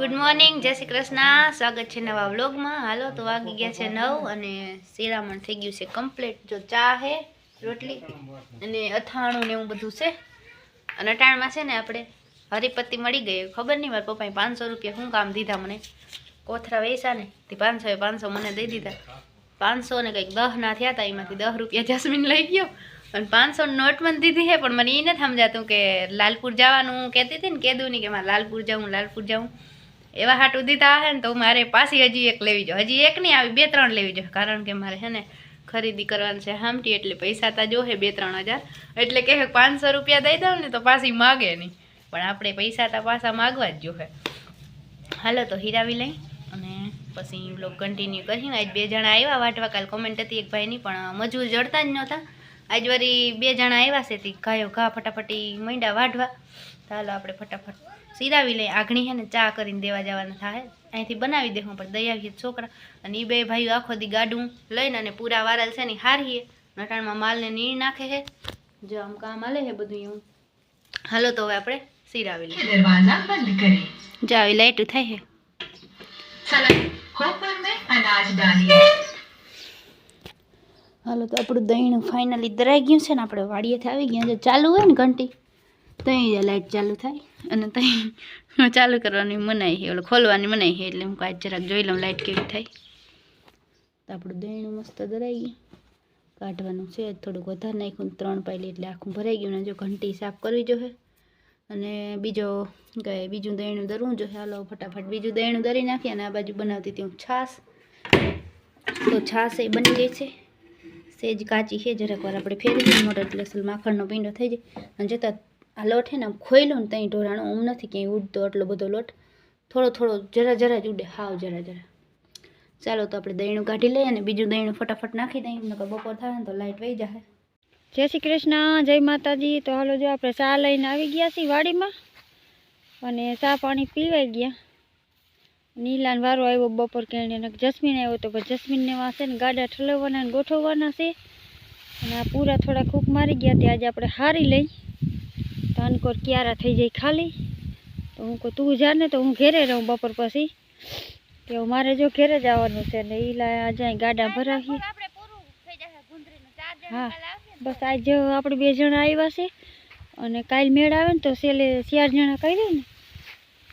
Good morning જય શ્રી કૃષ્ણ. સ્વાગત છે નવા વ્લોગમાં. હાલો, તો વાગી ગયા છે નવ અને શિરામણ થઈ ગયું છે કમ્પ્લીટ જો ચા હે, રોટલી અને અથાણું ને એવું બધું છે. અને અટાણમાં છે ને આપણે હરિપત્તિ મળી ગઈ. ખબર નહીં, મારા પપ્પાએ પાંચસો રૂપિયા શું કામ દીધા મને? કોથરા વેચા ને, તે પાંચસો એ પાંચસો મને દઈ દીધા. પાંચસો ને કંઈક દહ ના થયા હતા એમાંથી દહ રૂપિયા જસ્મીન લઈ ગયો. અને પાંચસો નોટ મને દીધી છે પણ મને એ નથી સમજાતું કે લાલપુર જવાનું કહેતી હતી ને કહેતું નહીં કે મારે લાલપુર જાઉં લાલપુર જાઉં એવા હાટું દીધા હે ને તો મારે પાછી હજી એક લેવી જો. હજી એક નહીં આવી, બે ત્રણ લેવી જો. કારણ કે મારે છે ને ખરીદી કરવાની છે હામટી, એટલે પૈસા તા જોહે બે ત્રણ હજાર. એટલે કે પાંચસો રૂપિયા દઈ દઉં ને તો પાછી માગે નહીં. પણ આપણે પૈસા તા પાછા માગવા જ જોહે હાલો તો હીરાવી લઈ અને પછી બ્લોગ કન્ટિન્યુ કરીને આજ બે જણા આવ્યા વાટવા કાલ કોમેન્ટ હતી એક ભાઈની, પણ મજૂર જડતા જ નહોતા. આજ વરી બે જણા આવ્યા છે, તે ગાયો ઘા ફટાફટી મંડ્યા વાઢવા. ચાલો આપણે ફટાફટ સિરાવી લઈએ. આઘણી છે ને ચા કરીને દેવા જવાના થાય. અહીંથી બનાવી દેખું પણ દઈ છોકરા. અને એ બે ભાઈઓ આખો દી ગાડું લઈને અને પૂરા વારલ છે ને હારીએ. નટાણમાં માલને નીર નાખે છે જો આમ કામ આલે છે બધું એવું હાલો તો હવે આપણે સિરાવી લઈએ. દરવાજા આવી લાઈટ થાય છે હાલો તો આપણું દહીણ ફાઇનલી દરાઈ ગયું છે ને આપણે વાડીએથી આવી ગયા. છે ચાલુ હોય ને ઘંટી. ત્યાં લાઇટ ચાલુ થાય અને ત્યાં ચાલુ કરવાની મનાઈ છે, ઓલો ખોલવાની મનાઈ છે એટલે હું કાંઈ જરાક જોઈ લઉં લાઇટ કેવી થાય. તો આપણું દહીં મસ્ત દરાઈ ગયું. કાઢવાનું છે થોડુંક વધારે નાખ્યું ત્રણ પાયલી એટલે આખું ભરાઈ ગયું ને જો ઘંટી સાફ કરવી જોઈએ અને બીજો કે બીજું દહીણું દરવું જોઈએ હાલો, ફટાફટ બીજું દહીણું દરી નાખીએ અને આ બાજુ બનાવતી હતી હું છાશ. તો છાશ એ બની ગઈ છે. સેજ કાચી છે, જરાક વાર આપણે ફેરી દઈએ મોટો એટલે માખણનો પીંડો થઈ જાય. અને જતાં આ લોટ છે ને આમ ખોયલો ને ત્યાં ઢોરાણો, આમ નથી ક્યાંય ઉડતો એટલો બધો લોટ. થોડો થોડો, જરા જરા જ ઉડે, હાવ જરા જરા. ચાલો તો આપણે દહીણું કાઢી લઈએ અને બીજું દહીણું ફટાફટ નાખી દઈએ. નકર બપોર થાય ને તો લાઇટ વહી જાય જય શ્રી કૃષ્ણ, જય માતાજી. તો હાલો જો આપણે ચા લઈને આવી ગયા છીએ વાડીમાં અને ચા પાણી પીવાઈ ગયા. નીલાન વારો આવ્યો બપોર કેણે ને જસ્મીન આવ્યો તો જસ્મીનને વાંચે ને ગાડા ઠલવવાના ને ગોઠવવાના છે. અને આ પૂરા થોડા ખૂક મારી ગયા તે આજે આપણે હારી લઈ. ધાનકોર ક્યારા થઈ જાય ખાલી. તો હું કહું તું જા ને તો હું ઘેરે રહું બપોર પછી. કે મારે જો ઘેરે જવાનું છે ને એ આજે ગાડા ભરાવી હા બસ આજે આપણે બે જણા આવ્યા છે અને કાલ મેળ આવે ને તો સેલે ચાર જણા કહી ને.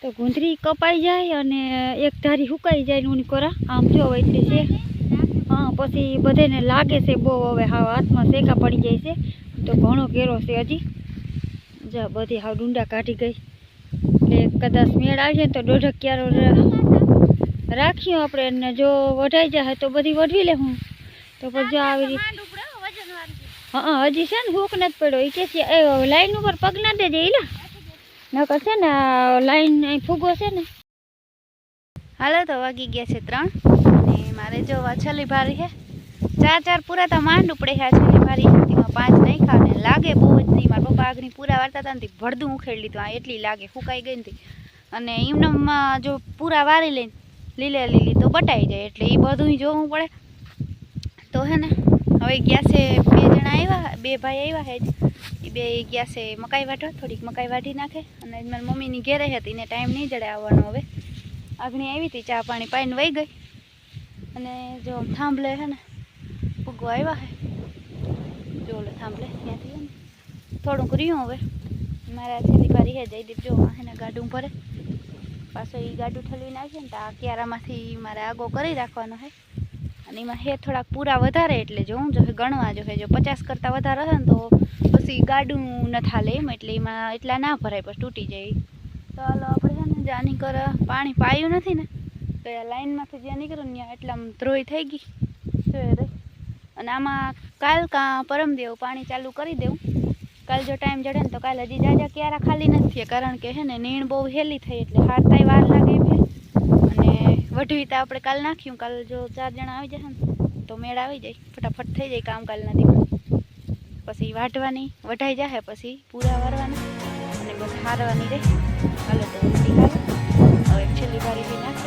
તો ગુંદરી કપાઈ જાય અને એક ધારી સુકાઈ જાય ને કોરા. આમ જો હોય એટલી છે. હા પછી બધાને લાગે છે બહુ હવે હા હાથમાં શેકા પડી જાય છે. તો ઘણો ઘેરો છે હજી. જા, બધી હાવ ડુંડા કાઢી ગઈ. એટલે કદાચ મેળ આવશે ને તો દોઢક ક્યારો રાખ્યું આપણે એને જો વઢાઈ જાય તો બધી વઢવી લે હું. તો પછી જો આવી રીતે હા હજી છે ને હુક નથી પડ્યો. એ કે લાઈન ઉપર પગ ના દેજે ઈલા. નકર છે ને લાઈન અહીં ફૂગો છે ને. હાલો, તો વાગી ગયા છે ત્રણ. ને મારે જો વાછલી ભારી છે. ચાર ચાર પૂરા તો માંડ ઉપડ્યા છે. મારી છેલ્લી પાંચ નહીં ખાને લાગે બહુ જ નહીં. મારા પપ્પા આગની પૂરા વારતા હતા ને ભડદું ઉખેડી લીધું. આ એટલી લાગે ફૂકાઈ ગઈ હતી અને એમનામાં જો પૂરા વારી લઈને લીલે લીલી તો બટાઈ જાય. એટલે એ બધું જોવું પડે. તો હે ને, હવે ગયા છે બે જણા આવ્યા બે ભાઈ આવ્યા હે જ. એ બે ગયા છે મકાઈ વાટવા થોડીક મકાઈ વાટી નાખે. અને મારી મમ્મીની ઘેરે હતી ને ટાઈમ નહીં જડે આવવાનો હવે. આગણી આવી હતી ચા પાણી પાઈને વહી ગઈ. અને જો થાંભલે હે ને ફૂગો આવ્યા હે જો ઓલે થાંભલે ત્યાંથી હે ને થોડુંક રહ્યું હવે મારા છેલ્લી પારી હે જયદીપ જો હે ને ગાડું ભરે પાછો એ ગાડું ઠલવી નાખે ને તો આ ક્યારામાંથી મારે આગો કરી રાખવાનો હે અને એમાં હે થોડાક પૂરા વધારે એટલે જોવું જો ગણવા જોઈએ જો પચાસ કરતાં વધારે હશે ને તો પછી ગાડું ન થાલે એમ એટલે એમાં એટલા ના ભરાય પછી તૂટી જાય તો હાલો આપણે છે ને જ્યાં કર પાણી પાયું નથી ને તો લાઈનમાંથી જ્યાં નીકળ્યું ત્યાં એટલા ધ્રોઈ થઈ ગઈ રે અને આમાં કાલ કાં પરમદેવ પાણી ચાલુ કરી દેવું. કાલ જો ટાઈમ જડે ને તો કાલ હજી જાજા ક્યારા ખાલી નથી કારણ કે હે ને નીણ બહુ હેલી થઈ એટલે હારતાય વાર લાગે અને વઢવી તો આપણે કાલ નાખ્યું, કાલ જો ચાર જણા આવી જશે ને, તો મેળ આવી જાય, ફટાફટ થઈ જાય કામ કાલના દિવસ. પછી વાઢવાની વઢાઈ જાય પછી પૂરા વારવાના, અને બસ હારવાની રહે. હાલો તો હવે છેલ્લી વારી બી નાખશે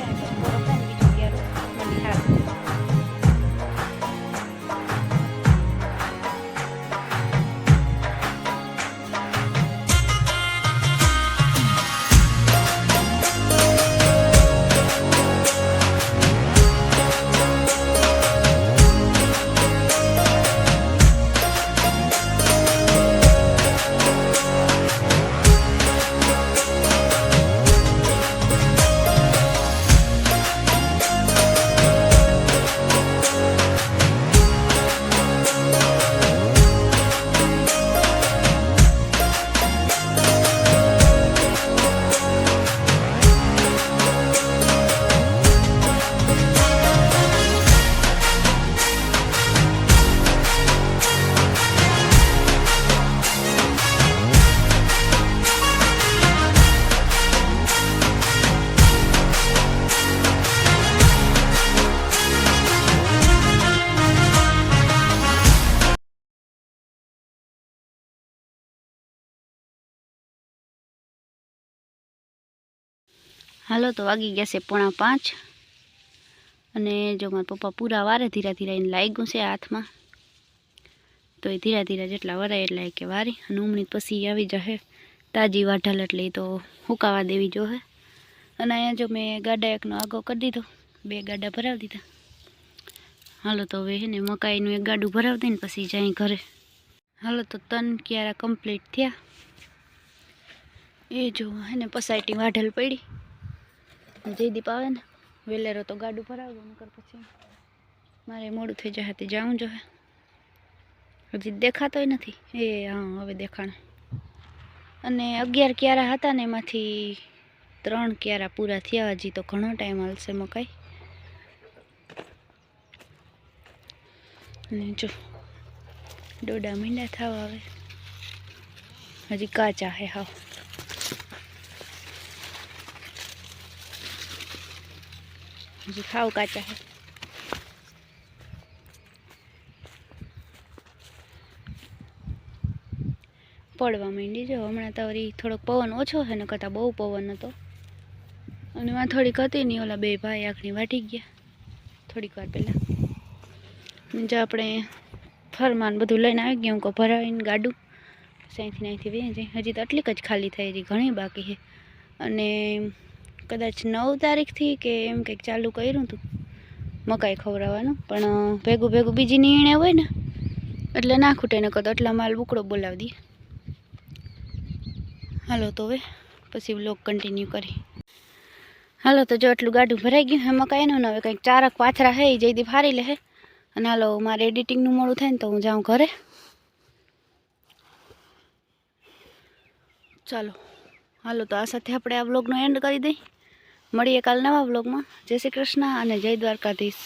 હાલો, તો વાગી ગયા છે પોણા પાંચ. અને જો મારા પપ્પા પૂરા વારે ધીરા ધીરા એને લાગ્યું છે હાથમાં, તો એ ધીરા ધીરા જેટલા વરાય એટલા કે વારી. અને ઉમણી પછી આવી જશે. તાજી વાઢલ એટલે તો હુકાવા દેવી જોહે. અને અહીંયા જો મેં ગાડા એકનો આગો કરી દીધો, બે ગાડા ભરાવી દીધા. હાલો, તો હવે ને મકાઈનું એક ગાડું ભરાવી દઈને પછી જાય ઘરે. હાલો, તો તન ક્યારા કમ્પ્લીટ થયા. એ જો હે ને પસાયટી વાઢલ પડી. જયદીપ આવે ને વેલેરો તો ગાડું ભરાવ નકર પછી મારે મોડું થઈ જાય તે જાઉં જો હજી દેખાતોય નથી. એ, હા, હવે દેખાણ. અને અગિયાર ક્યારા હતા ને એમાંથી ત્રણ ક્યારા પૂરા થયા, હજી તો ઘણો ટાઈમ હાલશે મકાઈ. અને જો, ડોડા મીંડા થવા આવે. હજી કાચા હે હાવ. હજી ખાવ કાચા છે પડવા માંડી જો હમણાં તો વળી થોડોક પવન ઓછો છે ને કરતાં બહુ પવન હતો. અને માં થોડીક હતી નહીં ઓલા બે ભાઈ આખણી વાટી ગયા. થોડીક વાર પહેલાં. જો આપણે ફરમાન બધું લઈને આવી ગયા હું ભરાવીને ગાડું. સાંઈથી નાઈથી વે હજી તો આટલીક જ ખાલી થઈ હતી ઘણી બાકી છે. અને કદાચ નવ તારીખથી કે એમ કંઈક ચાલુ કર્યું હતું, મકાઈ ખવડાવવાનું. પણ ભેગું ભેગું બીજી નિર્ણય હોય ને, એટલે ના ખૂટે ને કદ એટલા માલ બુકડો બોલાવી દઈએ. હાલો તો હવે, પછી વ્લોગ કન્ટિન્યુ કરી. હાલો તો જો એટલું ગાડું ભરાઈ ગયું હે મકાઈનું, ને હવે કંઈક ચારક પાથરા હે એ જઈદી ફારી લે અને હાલો મારે એડિટિંગનું મોડું થાય ને તો હું જાઉં ઘરે. ચાલો, હાલો તો આ સાથે આપણે આ બ્લોગનો એન્ડ કરી દઈ. મળીએ કાલ નવા બ્લોગમાં જય શ્રી કૃષ્ણ અને જય દ્વારકાધીશ.